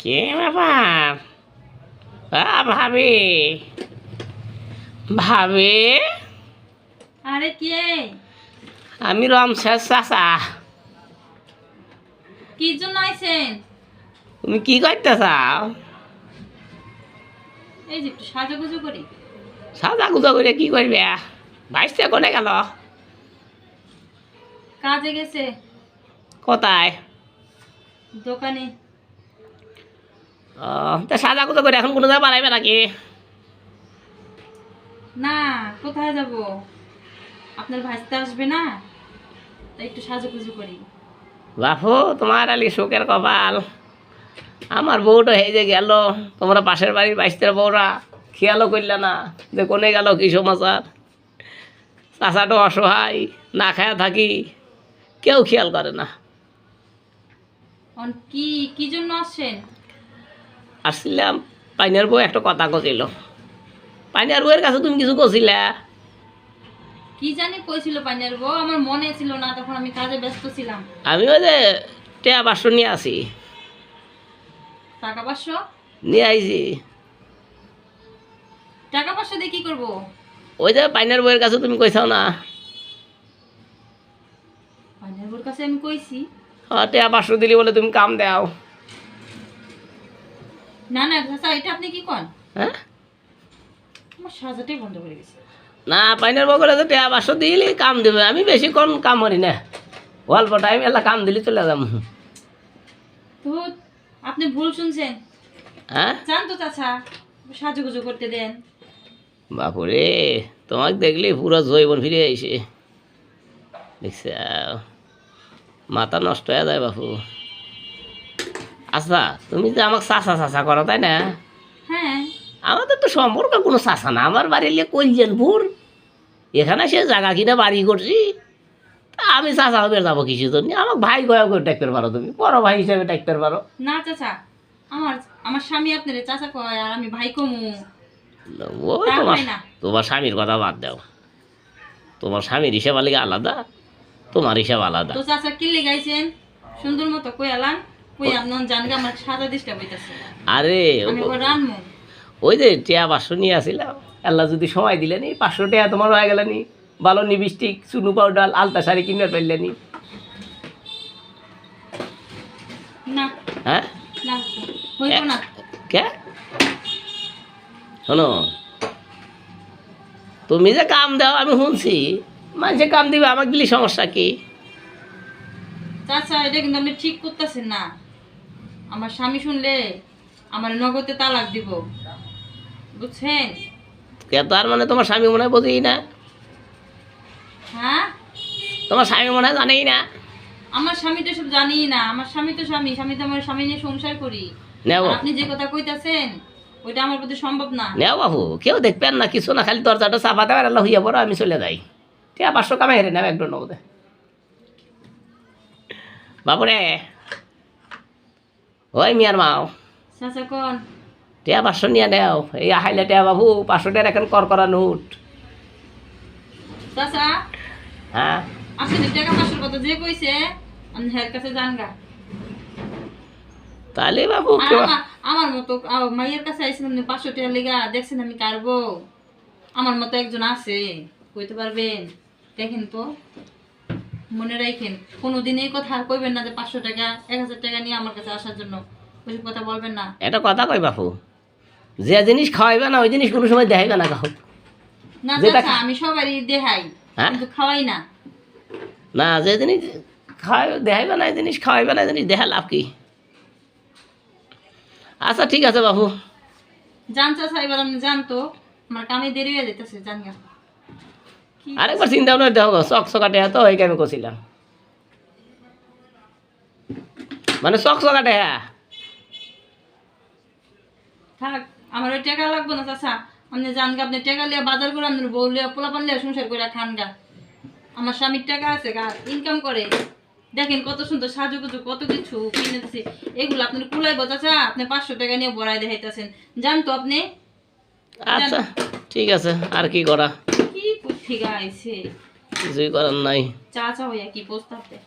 কে ব্যাপার? ভাবি। ভাবি? আরে কে? আমি রমশেষ চাচা। কি জন্য আইছেন? তুমি কি করতে চাও এই যে একটু সাজুগুজু করি। সাজা গুজা করে কি করবে? ভাইসতে কোনে গেল? কাজে গেছে। কোথায়? দোকানে। তা সাজা গুজা করে এখন কোনো জায়গায় বানাইবে নাকি? না কোথায় যাব? আপনার ভাজতে আসবে না? তাই একটু সাজুগুজু করি। বাপু তোমার আলি শোকের কপাল। আমার বউটা যে গেল তোমরা পাশের বাড়ির বাইশতের বউরা খেয়ালও করলে না যে কোনে গেল কি সমাচার? চাচাটা অসহায় না খায়া থাকি কেউ খেয়াল করে না। কি কি জন্য আসছেন? আসছিলাম পাইনার বউ একটা কথা কছিল পাইনার বউয়ের কাছে তুমি কিছু কছিলা কি জানি কইছিল পাঞ্জার বউ আমার মনে ছিল না তখন আমি কাজে ব্যস্ত ছিলাম। আমি ওই যে টেয়া বাসন নিয়ে আসি। টাকা পাঁচশো নিয়ে আইছি। টাকা পাঁচশো দিয়ে কি করব? ওই যে পাইনার বউয়ের কাছে তুমি কইছাও না? পাঞ্জার বউর কাছে আমি কইছি। ও টেয়া বাসন দিলি বলে তুমি কাম দাও। না না চাচা এটা আপনি কি কন? হ্যাঁ? আমার সাজাটাই বন্ধ করে গেছে। না পাইনের বগলে তো টেয়া বাসো দিলি কাম দেবে। আমি বেশিক্ষণ কাম করি না। অল্প টাইম এলা কাম দিলি চলে যাম। তো আপনি ভুল শুনছেন। হ্যাঁ? জান তো চাচা সাজুগুজু করতে দেন। বাপুরে তোমাকে দেখলি পুরো জৈবন ফিরে আইসে দেখছে মাথা নষ্ট হয়ে যায় বাপু। আচ্ছা তুমি যে আমাকে চাষা চাষা করো তাই না? হ্যাঁ। আমাদের তো সম্পর্ক কোনো চাষা না আমার বাড়ি লিয়ে কলজেনপুর এখানে সে জায়গা কিনে বাড়ি করছি। তা আমি চাষা হবে যাব কিছু জন্য আমাকে ভাই গয়া করে ডাকতে পারো তুমি বড় ভাই হিসেবে ডাকতে পারো। না চাচা আমার আমার স্বামী আপনার চাচা কয় আর আমি ভাই কমু। ও তোমার তোমার স্বামীর কথা বাদ দাও। তোমার স্বামীর হিসাব আলিকে আলাদা তোমার হিসাব আলাদা। তো চাচা কি লেগাইছেন? সুন্দর মতো কই আলাম কই আপনার জানগে আমার সাদা দিশটা বইতাছে আরে আমি ওই রানমু। ওই যে টিয়া পাঁচশো নিয়ে আসিলাম আল্লাহ যদি সময় দিলেনি পাঁচশো টাকা তোমার হয়ে গেলেনি ভালো নিবিষ্টিক চুনু পাউডার আলতা শাড়ি কিনে ফেললেনি। হ্যাঁ? কে? শোনো তুমি যে কাম দাও আমি শুনছি। মানুষে কাম দিবে আমাকে দিলি সমস্যা কি? চাচা এটা কিন্তু আপনি ঠিক করতেছেন না। আমার স্বামী শুনলে আমার নগদে তালাক দিব। বুঝছেন? কে তো আর মানে তোমার স্বামী মনে হয় বোঝেই না? হ্যাঁ? তোমার স্বামী মনে হয় জানেই না? আমার স্বামী তো সব জানি না। আমার স্বামী তো স্বামী। স্বামী তো আমার স্বামী নিয়ে সংসার করি। নেও। আপনি যে কথা কইতাছেন ওইটা আমার প্রতি সম্ভব না। নেও বাবু কেউ দেখবেন না কিছু না খালি দরজাটা চাপা দেওয়ার আল্লাহ হইয়া পড়ো আমি চলে যাই। ঠিক আছে পাঁচশো কামে হেরে নেও একদম নবদে বাবুরে ওই মিয়ার মাও টিয়া পাঁচশো নিয়ে নেও। এই হাইলে টিয়া বাবু পাঁচশো এখন কর করা নোট হ্যাঁ? তাহলে বাবু আমার- মতো মাইয়ের কাছে আইছিলাম আপনি পাঁচশো টাকা লেগা দেখছেন আমি কারবো। আমার মতো একজন আছে কইতে পারবেন? দেখেন তো। মনে রাখেন কোনোদিন এই কথা আর কইবেন না যে পাঁচশো টাকা এক হাজার টাকা নিয়ে আমার কাছে আসার জন্য। ওইসব কথা বলবেন না। এটা কথা কই বাপু যে জিনিস খাওয়াইবে না ওই জিনিস কোনো সময় দেখাইবে না কাহু। না যেটা চাচা আমি সবারই দেহাই হ্যাঁ? কিন্তু খাওয়াই না। না যে জিনিস খাওয়াই দেখাইবে না এই জিনিস খাওয়াইবে না এই জিনিস দেখা লাভ কি? আচ্ছা ঠিক আছে বাবু জান চাচা এবার আপনি জানতো আমার কামে দেরি হয়ে যেতেছে জান গা। কি আরেকবার চিন্তা ভাবনা দেখো চক চকাটে তো ওই আমি করছিলাম মানে চক চকাটে হ্যাঁ। থাক আমার ওই টাকা লাগবে না চাচা। আপনি জান গা আপনি টাকা লিয়া বাজার করে আপনার বউ লিয়া পোলা পান লিয়া সংসার করে খান গা। আমার স্বামীর টাকা আছে গা ইনকাম করে। দেখেন কত সুন্দর সাজুগুজু কত কিছু কিনে দিছি। এগুলো আপনার কুলাইব চাচা আপনি পাঁচশো টাকা নিয়ে বড়াই দেখাইতেছেন। জান তো আপনি। আচ্ছা ঠিক আছে আর কি করা? কি আছে। কিছুই করার নাই। চা চা হইয়া কি প্রস্তাব দেয়